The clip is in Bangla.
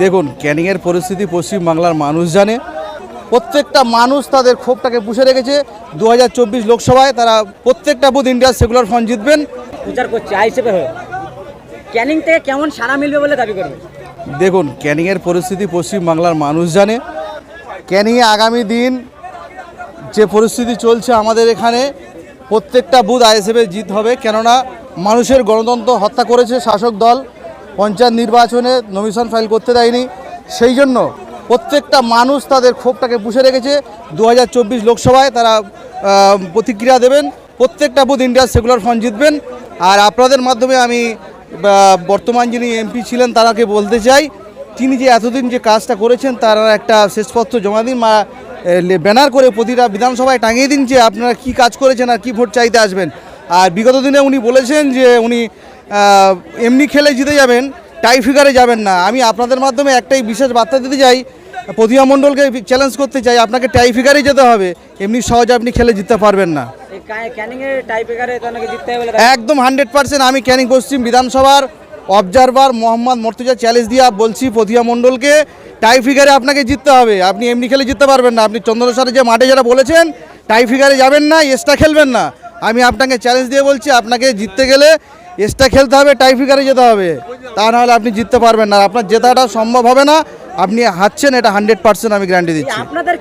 দেখুন ক্যানিংয়ের পরিস্থিতি পশ্চিমবাংলার মানুষ জানে। প্রত্যেকটা মানুষ তাদের ক্ষোভটাকে পুষে রেখেছে। দু হাজার চব্বিশ লোকসভায় তারা প্রত্যেকটা বুথ ইন্ডিয়া সেকুলার ফ্রন্ট জিতবেন। প্রচার করছে আইসিপি হয়ে। ক্যানিং থেকে কেমন সাড়া মিলবে বলে দাবি করবে? দেখুন ক্যানিংয়ের পরিস্থিতি পশ্চিমবাংলার মানুষ জানে। ক্যানিংয়ে আগামী দিন যে পরিস্থিতি চলছে আমাদের এখানে প্রত্যেকটা বুথ আইএসএফে জিত হবে। কেননা মানুষের গণতন্ত্র হত্যা করেছে শাসক দল। পঞ্চায়েত নির্বাচনে নমিশন ফাইল করতে দেয়নি। সেই জন্য প্রত্যেকটা মানুষ তাদের ক্ষোভটাকে পুষে রেখেছে। দু হাজার চব্বিশ লোকসভায় তারা প্রতিক্রিয়া দেবেন। প্রত্যেকটা বুথ ইন্ডিয়া সেকুলার ফ্রন্ট জিতবেন। আর আপনাদের মাধ্যমে আমি বর্তমান যিনি এমপি ছিলেন তারাকে বলতে চাই, তিনি যে এতদিন যে কাজটা করেছেন তার একটা শেষপত্র জমা দিন। মা ব্যানার করে প্রতিটা বিধানসভায় টাঙিয়ে দিন যে আপনারা কি কাজ করেছেন আর কি ভোট চাইতে আসবেন। আর বিগত দিনে উনি বলেছেন যে উনি এমনি খেলে জিতে যাবেন টাই ফিগারে যাবেন না। আমি আপনাদের মাধ্যমে একটাই বিশেষ বার্তা দিতে চাই প্রতিমা মণ্ডলকে চ্যালেঞ্জ করতে চাই আপনাকে টাই ফিগারেই যেতে হবে। এমনি সহজে আপনি খেলে জিততে পারবেন না। একদম হান্ড্রেড পার্সেন্ট আমি ক্যানিং পশ্চিম বিধানসভার অবজারভার মোহাম্মদ মর্তুজা চ্যালেঞ্জ দিয়া বলছি প্রতিমা মণ্ডলকে টাই ফিগারে আপনাকে জিততে হবে। আপনি এমনি খেলে জিততে পারবেন না। আপনি চন্দ্রসারে যে মাঠে যারা বলেছেন টাই ফিগারে যাবেন না এক্সট্রা খেলবেন না। আমি আপনাকে চ্যালেঞ্জ দিয়ে বলছি, আপনাকে জিততে গেলে এক্সট্রা খেলতে হবে টাইফিকারে যেতে হবে। তা নাহলে আপনি জিততে পারবেন না। আপনার জেতাটা সম্ভব হবে না। আপনি হাঁটছেন, এটা হান্ড্রেড পার্সেন্ট আমি গ্যারান্টি দিচ্ছি। আপনাদের